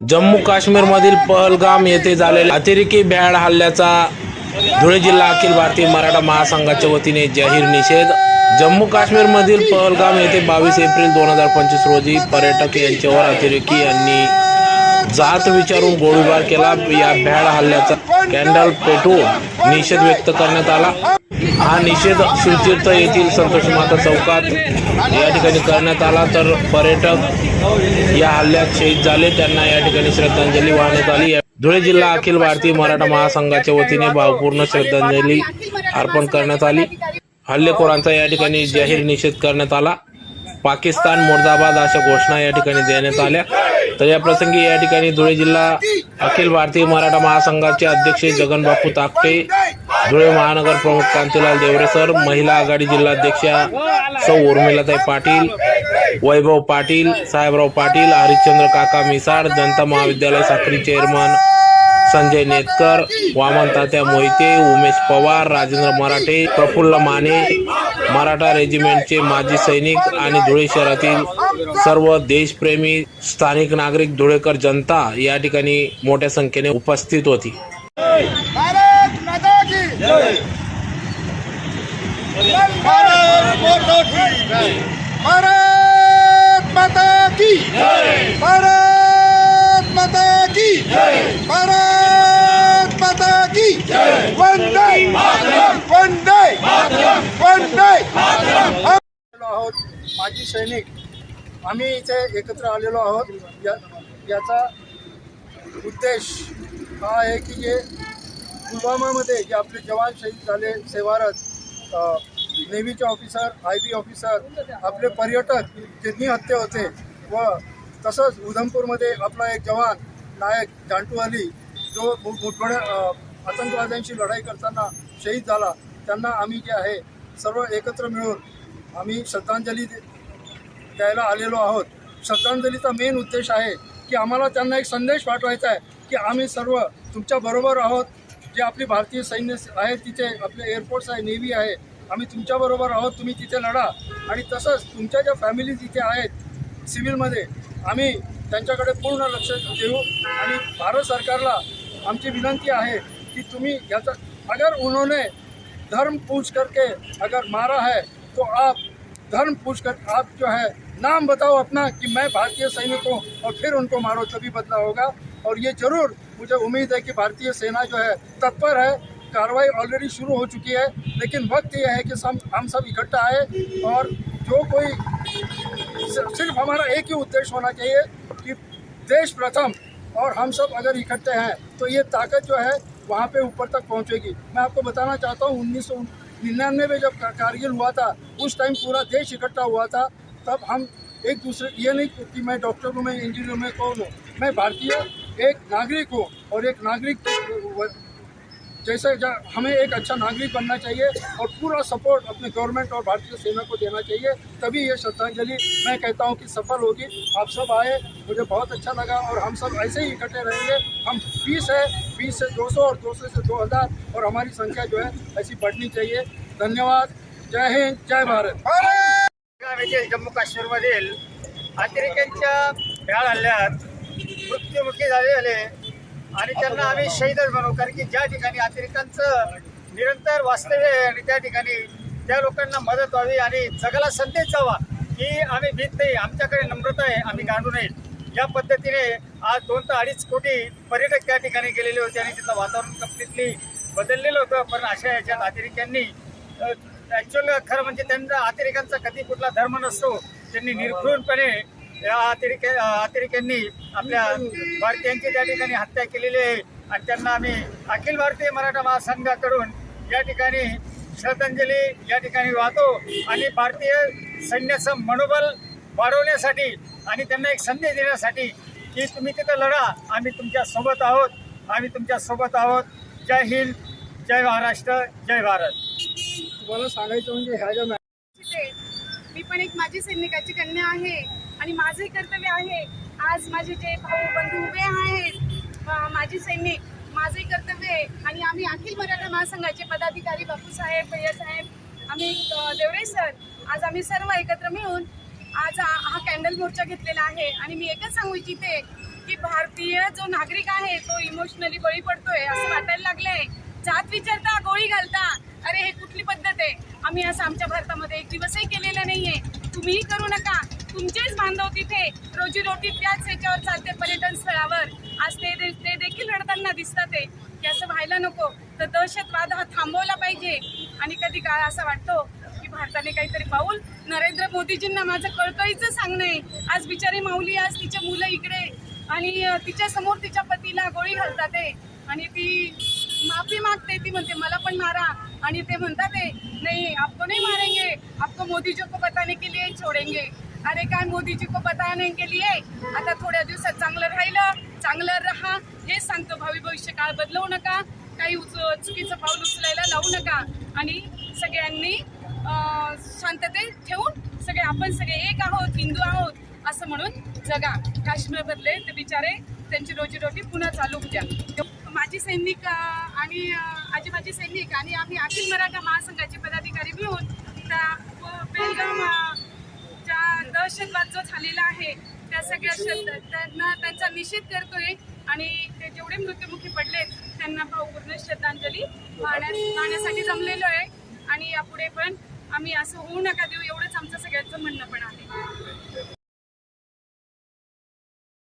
जम्मू काश्मीरमधील पहलगाम येथे झालेल्या अतिरेकी भ्याड हल्ल्याचा धुळे जिल्हा अखिल भारतीय मराठा महासंघाच्या वतीने जाहीर निषेध. जम्मू काश्मीरमधील पहलगाम येथे बावीस एप्रिल दोन हजार पंचवीस रोजी पर्यटक यांच्यावर अतिरेकी यांनी जात विचारून गोळीबार केला. या भ्याड हल्ल्याचा कॅन्डल पेटवून निषेध व्यक्त करण्यात आला. हा निषेध शिवतीर्थ येथील संतोष माता चौकात या ठिकाणी करण्यात आला. तर पर्यटक या हल्ल्यात शहीद झाले. त्यांना या ठिकाणी श्रद्धांजली वाहण्यात आली. धुळे जिल्हा अखिल भारतीय मराठा महासंघाच्या वतीने भावपूर्ण श्रद्धांजली अर्पण करण्यात आली. हल्लेखोरांचा या ठिकाणी जाहीर निषेध करण्यात आला. पाकिस्तान मुर्दाबाद अशा घोषणा या ठिकाणी देण्यात आल्या. तर या प्रसंगी या ठिकाणी धुळे जिल्हा अखिल भारतीय मराठा महासंघाचे अध्यक्ष जगनबापू तापटे धुळे महानगर प्रमुख कांतीलाल देवरेसर महिला आघाडी जिल्हाध्यक्षा सौ उर्मिलाताई पाटील वैभव पाटील साहेबराव पाटील हरिश्चंद्र काका मिसाळ जनता महाविद्यालय साखरी चेअरमन संजय नेतकर वामन तात्या मोहिते उमेश पवार राजेंद्र मराठे प्रफुल्ल माने मराठा रेजिमेंटचे माजी सैनिक आणि धुळे शहरातील सर्व देशप्रेमी स्थानिक नागरिक धुळेकर जनता या ठिकाणी मोठ्या संख्येने उपस्थित होती. वंदे वंदे आहोत माजी सैनिक आम्ही इथे एकत्र आलेलो आहोत. या याचा उद्देश हा आहे की जे पुलवामामध्ये जे आपले जवान शहीद झाले सेवारत नेव्हीचे ऑफिसर आय बी ऑफिसर आपले पर्यटक किडनी हत्या होते व तसंच उधमपूरमध्ये आपला एक जवान नायक जांटू अली जो मोठमोठ्या आतंकवाद्यांशी लढाई करताना शहीद झाला त्यांना आम्ही जे आहे सर्व एकत्र मिळून आम्ही श्रद्धांजली दे- द्यायला आलेलो आहोत. श्रद्धांजलीचा मेन उद्देश आहे की आम्हाला त्यांना एक संदेश पाठवायचा आहे की आम्ही सर्व तुमच्याबरोबर आहोत. जे आपली भारतीय सैन्य आहे तिथे आपले एअरफोर्स आहे नेव्ही आहे आम्ही तुमच्याबरोबर आहोत तुम्ही तिथे लढा. आणि तसंच तुमच्या ज्या फॅमिली तिथे आहेत सिव्हिलमध्ये आम्ही त्यांच्याकडे पूर्ण लक्ष देऊ. आणि भारत सरकारला आमची विनंती आहे की तुम्ही याचा अगर उन्होंने धर्म पूछ करके अगर मारा है तो आप धर्म पूछ कर, आप जो है, नाम बताओ अपना कि मैं भारतीय सैनिक हूँ और फिर उनको मारो, तभी बदला होगा। और ये ज़रूर मुझे उम्मीद है कि भारतीय सेना जो है, तत्पर है। कार्रवाई ऑलरेडी शुरू हो चुकी है, लेकिन वक्त यह है कि हम हम सब इकट्ठा आए और जो कोई, सिर्फ़ हमारा एक ही उद्देश्य होना चाहिए कि देश प्रथम और हम सब अगर इकट्ठे हैं तो ये ताकत जो है वहाँ पे ऊपर तक पहुँचेगी। मैं आपको बताना चाहता हूँ, उन्नीस सौ निन्यानवे में जब कारगिल हुआ था, उस टाइम पूरा देश इकट्ठा हुआ था, तब हम एक दूसरे, ये नहीं कि मैं डॉक्टर हूँ, मैं इंजीनियर हूँ, मैं कौन हूँ? मैं भारतीय, एक नागरिक हूँ और एक नागरिक जैसे हमें एक अच्छा नागरिक बनना चाहिए और पूरा सपोर्ट अपने गवर्नमेंट और भारतीय सेना को देना चाहिए, तभी ये श्रद्धांजलि मैं कहता हूँ कि सफल होगी। आप सब आए, मुझे बहुत अच्छा लगा और हम सब ऐसे ही इकट्ठे रहेंगे। हम बीस है, बीस से 200 और 200 से 2000 और हमारी संख्या जो है ऐसी बढ़नी चाहिए। धन्यवाद। जय हिंद, जय भारत। जम्मू काश्मीरमधील अतिरेक्यांच्या हल्ल्यात मृत्युमुखी आणि त्यांना आम्ही शहीदच बनवू. कारण की ज्या ठिकाणी अतिरेक्यांचं निरंतर वास्तव्य आहे आणि त्या ठिकाणी त्या लोकांना मदत व्हावी आणि जगाला संदेश जावा की आम्ही भीत नाही. आमच्याकडे नम्रता आहे. आम्ही गांडू नये या पद्धतीने आज दोन ते अडीच कोटी पर्यटक त्या ठिकाणी गेलेले होते आणि तिथलं वातावरण कम्प्लिटली बदललेलं होतं. पण अशा याच्यात अतिरेक्यांनी ॲक्च्युअल खरं म्हणजे त्यांचा अतिरेकांचा कधी कुठला धर्म नसतो त्यांनी निर्घृणपणे या अतिरेक अतिरेक्यांनी आपल्या भारतीयांची त्या ठिकाणी हत्या केलेली आहे. आणि त्यांना आम्ही अखिल भारतीय मराठा महासंघाकडून या ठिकाणी श्रद्धांजली या ठिकाणी वाहतो. आणि भारतीय सैन्याचं मनोबल वाढवण्यासाठी आणि त्यांना एक संदेश देण्यासाठी की तुम्ही तिथं लढा. आम्ही तुमच्यासोबत आहोत. आम्ही तुमच्यासोबत आहोत. जय हिंद जय महाराष्ट्र जय भारत. तुम्हाला सांगायचं म्हणजे ह्या ज्या. मी पण एक माजी सैनिकाची कन्या आहे. आणि माझे कर्तव्य आहे. आज माझे जे भाऊ बंधू उभे आहेत माझे सैनिक माझे कर्तव्य आहे. आणि आम्ही अखिल मराठा महासंघाचे पदाधिकारी बापूसाहेब भैयासाहेब आम्ही देवळे देवरे सर आज आम्ही सर्व एकत्र मिळून आज हा हा कॅन्डल मोर्चा घेतलेला आहे. आणि मी एकच सांगू इच्छिते की भारतीय जो नागरिक आहे तो इमोशनली बळी पडतोय असं वाटायला लागलंय. जात विचारता गोळी घालता. अरे हे कुठली पद्धत आहे? आम्ही असं आमच्या भारतामध्ये एक दिवसही केलेलं नाहीये. तुम्हीही करू नका. तुमचेच बांधव तिथे. रोजी रोटी त्याच ह्याच्यावर चालते पर्यटन स्थळावर. आज ते दे- ते देखील रडताना दिसतात ते की असं व्हायला नको. तर दहशतवाद हा थांबवला पाहिजे. आणि कधी काळ असा वाटतो की भारताने काहीतरी पाऊल नरेंद्र मोदीजींना माझं कळकळीचं सांगणं आहे. आज बिचारी माऊली आज तिचे मुलं इकडे आणि तिच्यासमोर तिच्या समोर तिच्या पतीला गोळी घालतात आणि ती माफी मागते ती म्हणते मला पण मारा. आणि ते म्हणतात नाही आपको नाही मारेंगे. आपको मोदीजी को बताने के लिए छोडेंगे. अरे काय मोदीजी को बताने के लिए? आता थोड्या दिवसात चांगलं राहिलं चांगलं राहा. हे सांगतो भावी भविष्य काळ बदलवू नका. काही उच चुकीचं पाऊल उचलायला लावू नका. आणि सगळ्यांनी शांततेत ठेवून सगळे आपण सगळे एक आहोत हिंदू आहोत असं म्हणून जगा. काश्मीरमधले ते बिचारे. त्यांची रोजीरोटी पुन्हा चालू होत्या माजी सैनिक आणि आजी माजी सैनिक आणि आम्ही अखिल मराठा महासंघाचे पदाधिकारी मिळून त्या प- दहशतवाद जो झालेला आहे त्या सगळ्या त्यांना त्यांचा निषेध करतोय आणि ते जेवढे मृत्युमुखी पडलेत त्यांना भावपूर्ण श्रद्धांजली वाहण्यासाठी जमलेलो आहे. आणि यापुढे पण आम्ही असं होऊ नका देऊ एवढंच आमचं सगळ्यांचं म्हणणं पण आहे.